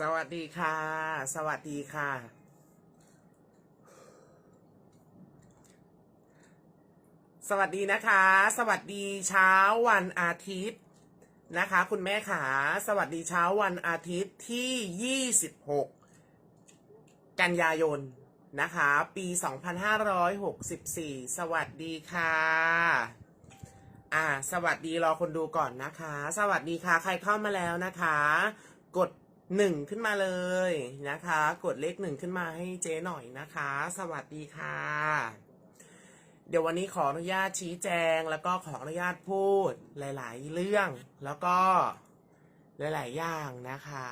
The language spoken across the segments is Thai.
สวัสดีค่ะ สวัสดีค่ะ สวัสดีนะคะ สวัสดีเช้าวันอาทิตย์นะคะ คุณแม่ขาสวัสดีเช้าวันอาทิตย์ที่ 26 กันยายนนะคะ ปี 2564 สวัสดีค่ะ อ่า สวัสดีรอคนดูก่อนนะคะ สวัสดีค่ะ ใครเข้ามาแล้วนะคะ กด หนึ่งขึ้นมาเลยนะคะ กดเลขหนึ่งขึ้นมาให้เจ๊หน่อยนะคะ สวัสดีค่ะ เดี๋ยววันนี้ขออนุญาตชี้แจงแล้วก็ขออนุญาตพูดหลาย ๆ เรื่อง แล้วก็หลาย ๆ อย่างนะคะ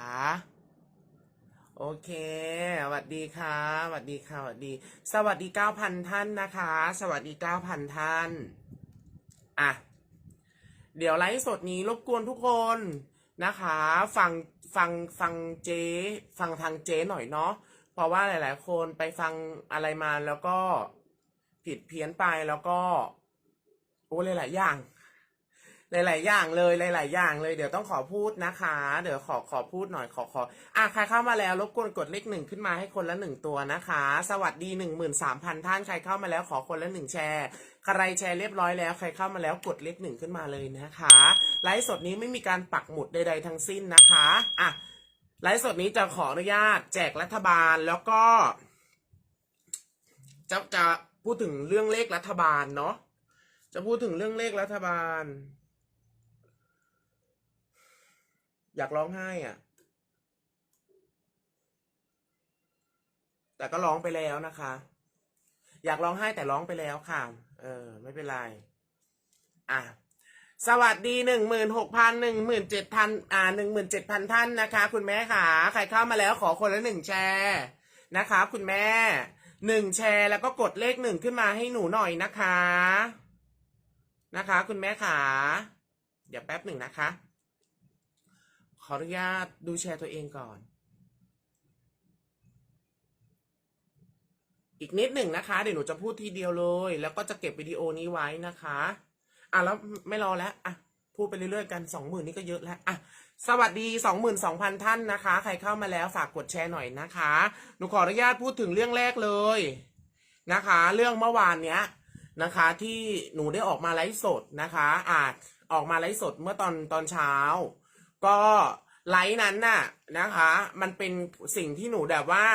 โอเคสวัสดีค่ะสวัสดีค่ะสวัสดี สวัสดี9,000ท่านนะคะ สวัสดี9,000ท่าน อะ เดี๋ยวไลฟ์สดนี้รบกวนทุกคน นะคะ ฟังฟังฟังเจ๊ฟังทางเจ๊หน่อยเนาะเพราะว่าหลาย ๆ คนไปฟังอะไรมาแล้วก็ผิดเพี้ยนไปแล้วก็ โอ้หลายๆอย่าง หลาย ๆ อย่างเลยหลาย ๆ อย่างเลยเดี๋ยวต้องขอพูดนะคะ เดี๋ยวขอขอพูดหน่อยขอขออะใครเข้ามาแล้วรบกวนกดเลขหนึ่งขึ้นมาให้คนละหนึ่งตัวนะคะ สวัสดีหนึ่งหมื่นสามพันท่านใครเข้ามาแล้วขอคนละหนึ่งแชร์ใครแชร์เรียบร้อยแล้วใครเข้ามาแล้วกดเลขหนึ่งขึ้นมาเลยนะคะไลฟ์สดนี้ไม่มีการปักหมุดใด ๆ ทั้งสิ้นนะคะอะไลฟ์สดนี้จะขออนุญาต แจกรัฐบาลแล้วก็จะจะพูดถึงเรื่องเลขรัฐบาลเนาะจะพูดถึงเรื่องเลขรัฐบาล อยากร้องไห้อะ แต่ก็ร้องไปแล้วนะคะ อยากร้องไห้แต่ร้องไปแล้วค่ะ เออ ไม่เป็นไร อะ สวัสดีหนึ่งหมื่นหกพันหนึ่งหมื่นเจ็ดพันอ่าหนึ่งหมื่นเจ็ดพันท่านนะคะ คุณแม่ค่ะ ใครเข้ามาแล้วขอคนละหนึ่งแชร์นะคะ คุณแม่หนึ่งแชร์แล้วก็กดเลขหนึ่งขึ้นมาให้หนูหน่อยนะคะ นะคะ คุณแม่ค่ะเดี๋ยวแป๊บหนึ่งนะคะ ขออนุญาตดูแชร์ตัวเองก่อน อีกนิดหนึ่งนะคะ เดี๋ยวหนูจะพูดทีเดียวเลย แล้วก็จะเก็บวิดีโอนี้ไว้นะคะ อะแล้วไม่รอแล้ว อะ พูดไปเรื่อยๆกันสองหมื่นนี่ก็เยอะแล้ว อะ สวัสดีสองหมื่นสองพันท่านนะคะ ใครเข้ามาแล้วฝากกดแชร์หน่อยนะคะ หนูขออนุญาตพูดถึงเรื่องแรกเลยนะคะ เรื่องเมื่อวานเนี้ยนะคะ ที่หนูได้ออกมาไลฟ์สดนะคะ อาจออกมาไลฟ์สดเมื่อตอนตอนเช้า ก็ไลฟ์นั้นน่ะนะคะ มันเป็นสิ่งที่หนูแบบว่า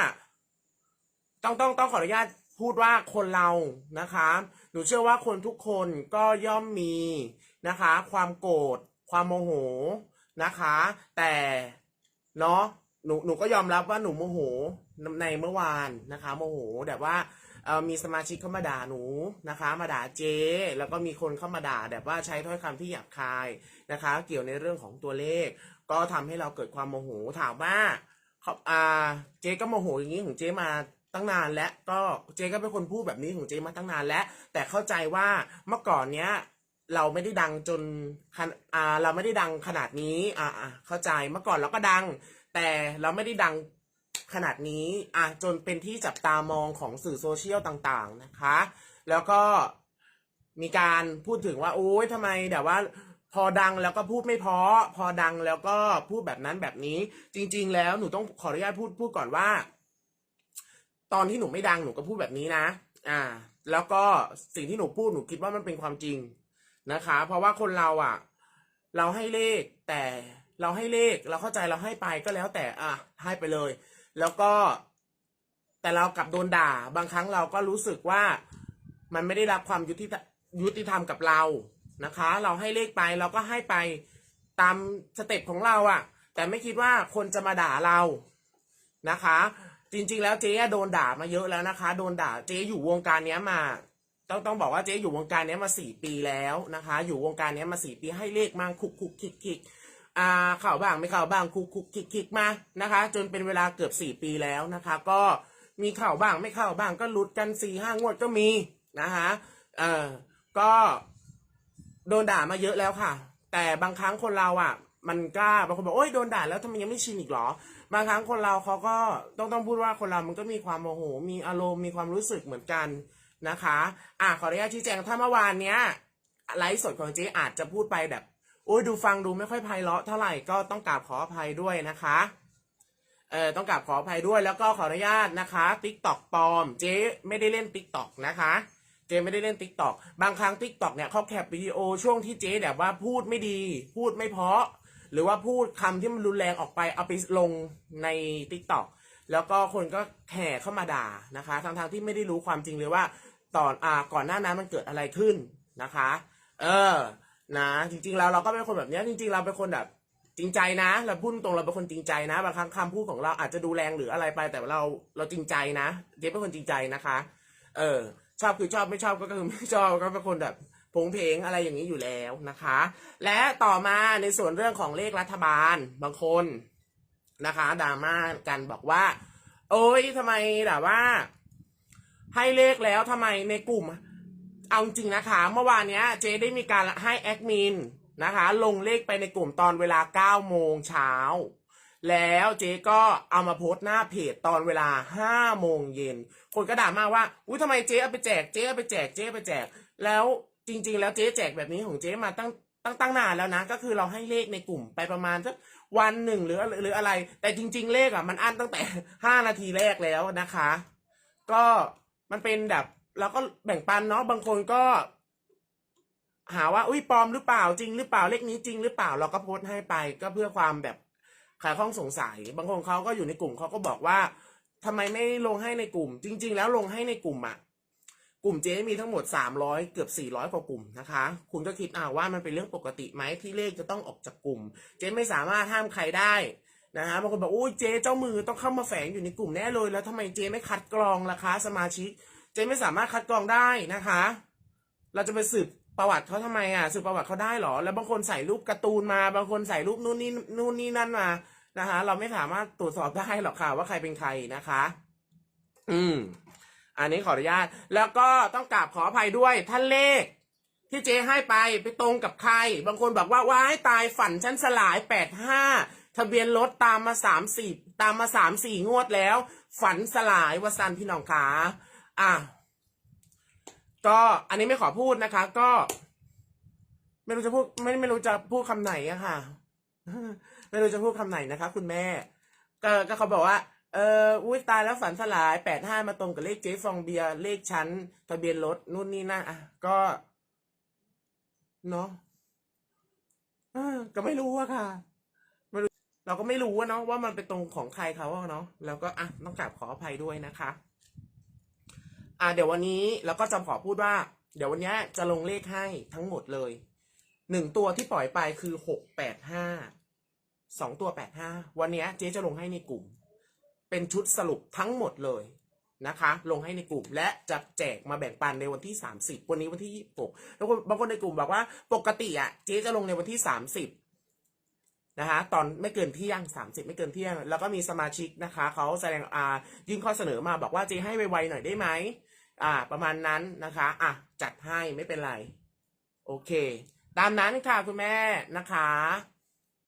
ต้องต้องต้องขออนุญาตพูดว่าคนเรานะคะ หนูเชื่อว่าคนทุกคนก็ย่อมมีนะคะ ความโกรธความโมโหนะคะ แต่เนาะหนูหนูก็ยอมรับว่าหนูโมโหในเมื่อวานนะคะ โมโหแบบว่า เออมีสมาชิกเข้ามาด่าหนูนะคะ มาด่าเจ๊แล้วก็มีคนเข้ามาด่าแบบว่าใช้ถ้อยคำที่หยาบคายนะคะ เกี่ยวในเรื่องของตัวเลข ก็ทำให้เราเกิดความโมโหถามว่าเขาอ่าเจ๊ก็โมโหอย่างนี้ของเจ๊มาตั้งนานแล้วก็เจ๊ก็เป็นคนพูดแบบนี้ของเจ๊มาตั้งนานแล้ว แต่เข้าใจว่าเมื่อก่อนเนี้ยเราไม่ได้ดังจนขนอ่าเราไม่ได้ดังขนาดนี้อ่าอ่าเข้าใจเมื่อก่อนเราก็ดัง แต่เราไม่ได้ดัง ขนาดนี้อะจนเป็นที่จับตามองของสื่อโซเชียลต่างๆนะคะ แล้วก็มีการพูดถึงว่าโอ๊ยทำไมแบบว่า พอดังแล้วก็พูดไม่เพอพอดังแล้วก็พูดแบบนั้นแบบนี้ จริง ๆ แล้วหนูต้องขออนุญาตพูดพูดก่อนว่า ตอนที่หนูไม่ดังหนูก็พูดแบบนี้นะ อ่า แล้วก็สิ่งที่หนูพูดหนูคิดว่ามันเป็นความจริงนะคะ เพราะว่าคนเราอะ เราให้เลขแต่เราให้เลขเราเข้าใจเราให้ไปก็แล้วแต่อะให้ไปเลย แล้วก็ แต่เรากลับโดนด่า บางครั้งเราก็รู้สึกว่ามันไม่ได้รับความยุติธรรมยุติธรรมกับเรานะคะ เราให้เลขไปเราก็ให้ไปตามสเต็ปของเราอะแต่ไม่คิดว่าคนจะมาด่าเรานะคะ จริงๆ แล้วเจ๊โดนด่ามาเยอะแล้วนะคะ โดนด่าเจ๊อยู่วงการเนี้ยมา ต้องต้องบอกว่าเจ๊อยู่วงการเนี้ยมาสี่ปีแล้วนะคะ อยู่วงการเนี้ยมาสี่ปีให้เลขมาคุกคุกคิกคิก อ่าข่าวบ้างไม่ข่าวบ้างคุกคุกคิกคิกมานะคะ จนเป็นเวลาเกือบสี่ปีแล้วนะคะ ก็มีข่าวบ้างไม่ข่าวบ้างก็ลุดกันสี่ห้างวดก็มีนะคะเออก็โดนด่ามาเยอะแล้วค่ะ แต่บางครั้งคนเราอะ มันกล้าบางคนบอกโอ้ยโดนด่าแล้วทำไมยังไม่ชินอีกหรอบางครั้งคนเราเขาก็ต้องต้องพูดว่าคนเรามันก็มีความโมโห มีอารมณ์มีความรู้สึกเหมือนกันนะคะ อะขออนุญาตชี้แจงถ้าเมื่อวานเนี้ยไลฟ์สดของเจ๊อาจจะพูดไปแบบ อ้ยดูฟังดูไม่ค่อยไพเราะเท่าไหร่ก็ต้องกราบขออภัยด้วยนะคะเออต้องกราบขออภัยด้วยแล้วก็ขออนุญาตนะคะติ๊กตอกปลอม เจ๊ไม่ได้เล่นติ๊กตอกนะคะเจ๊ไม่ได้เล่นติ๊กตอกบางครั้งติ๊กตอกเนี่ยเขาแคปวิดีโอช่วงที่เจ๊แบบว่าพูดไม่ดี พูดไม่เพาะ หรือว่าพูดคำที่มันรุนแรงออกไปเอาไปลงในติ๊กตอกแล้วก็คนก็แห่เข้ามาด่านะคะทั้งๆที่ไม่ได้รู้ความจริงเลยว่าตอนอ่าก่อนหน้านั้นมันเกิดอะไรขึ้นนะคะ เออ นะ จริงๆแล้วเราก็เป็นคนแบบเนี้ยจริงๆเราเป็นคนแบบจริงใจนะเราพูดตรงเราเป็นคนจริงใจนะบางครั้งคำพูดของเราอาจจะดูแรงหรืออะไรไปแต่เราเราจริงใจนะเจ๊เป็นคนจริงใจนะคะ เออ ชอบคือชอบไม่ชอบก็คือไม่ชอบก็เป็นคนแบบผงเพงอะไรอย่างนี้อยู่แล้วนะคะ และต่อมาในส่วนเรื่องของเลขรัฐบาลบางคนนะคะดราม่ากันบอกว่า โอ้ยทำไมแบบว่า ให้เลขแล้วทำไมในกลุ่ม เอาจริงนะคะ เมื่อวานเนี้ยเจ๊ได้มีการให้แอดมินนะคะ ลงเลขไปในกลุ่มตอนเวลา 9 โมงเช้า แล้วเจ๊ก็เอามาโพสต์หน้าเพจตอนเวลา 5 โมงเย็น คนก็ด่ามาว่า อุ้ยทำไมเจ๊เอาไปแจก เจ๊เอาไปแจก เจ๊เอาไปแจก แล้วจริง ๆ แล้วเจ๊แจกแบบนี้ของเจ๊มาตั้งตั้งตั้งนานแล้วนะ ก็คือเราให้เลขในกลุ่มไปประมาณสักวันหนึ่งหรือหรืออะไร แต่จริง ๆ เลขอะมันอั้นตั้งแต่ 5 นาทีแรกแล้วนะคะ ก็มันเป็นแบบ เราก็แบ่งปันเนาะบางคนก็ หาว่าอุ้ยปลอมหรือเปล่าจริงหรือเปล่าเลขนี้จริงหรือเปล่าเราก็โพสต์ให้ไปก็เพื่อความแบบขายข้องสงสัย บางคนเขาก็อยู่ในกลุ่มเขาก็บอกว่าทำไมไม่ลงให้ในกลุ่ม จริง ๆ แล้วลงให้ในกลุ่มอะกลุ่มเจ๊มีทั้งหมดสามร้อยเกือบสี่ร้อยกว่ากลุ่มนะคะ คุณก็คิดอ่าว่ามันเป็นเรื่องปกติไหมที่เลขจะต้องออกจากกลุ่ม เจ๊ไม่สามารถห้ามใครได้นะฮะบางคนบอกโอ้ยเจ๊เจ้ามือต้องเข้ามาแฝงอยู่ในกลุ่มแน่เลย แล้วทำไมเจ๊ไม่คัดกรองล่ะคะ สมาชิก เจ๊ไม่สามารถคัดกรองได้นะคะ เราจะไปสืบประวัติเขาทำไมอะสืบประวัติเขาได้เหรอ แล้วบางคนใส่รูปการ์ตูนมา บางคนใส่รูปนู่นนี่นู่นนี่นั่นมานะคะ เราไม่สามารถตรวจสอบได้หรอกค่ะ ว่าใครเป็นใครนะคะ อืม อันนี้ขออนุญาต แล้วก็ต้องกราบขออภัยด้วยท่านเลข ที่เจ๊ให้ไปไปตรงกับใคร บางคนบอกว่าว้ายตายฝันฉันสลายแปดห้าทะเบียนรถตามมาสามสี่ตามมาสามสี่งวดแล้ว ฝันสลายวสันพี่น้องขา อะก็อันนี้ไม่ขอพูดนะคะ ก็ ไม่รู้จะพูดไม่ไม่รู้จะพูดคำไหนอะค่ะ ไม่รู้จะพูดคำไหนนะคะ คุณแม่ ก็ก็เขาบอกว่า เอออุ้ยตายแล้วฝันสลายแปดห้ามาตรงกับเลขเจ๊ฟองเบียร์เลขชั้นทะเบียนรถนู่นนี่นั่นอะก็ เนาะก็ไม่รู้อะค่ะไม่รู้เราก็ไม่รู้อะเนาะว่ามันเป็นตรงของใครเขาเนาะแล้วก็อะต้องกราบขออภัยด้วยนะคะ อ่าเดี๋ยววันนี้เราก็จะขอพูดว่า เดี๋ยววันนี้จะลงเลขให้ทั้งหมดเลยหนึ่งตัวที่ปล่อยไปคือหกแปดห้าสองตัวแปดห้าวันนี้เจ๊จะลงให้ในกลุ่ม เป็นชุดสรุปทั้งหมดเลยนะคะ ลงให้ในกลุ่มและจะแจกมาแบ่งปันในวันที่สามสิบวันนี้วันที่ยี่สิบหกแล้วบางคนในกลุ่มบอกว่า ปกติอะเจ๊จะลงในวันที่สามสิบนะคะ ตอนไม่เกินเที่ยงสามสิบไม่เกินเที่ยง แล้วก็มีสมาชิกนะคะ เขาแสดงอ่ายื่นข้อเสนอมาบอกว่าเจ๊ให้ไวๆหน่อยได้ไหม อ่า ประมาณนั้นนะคะ อะ จัดให้ไม่เป็นไร โอเค ตามนั้นค่ะคุณแม่นะคะ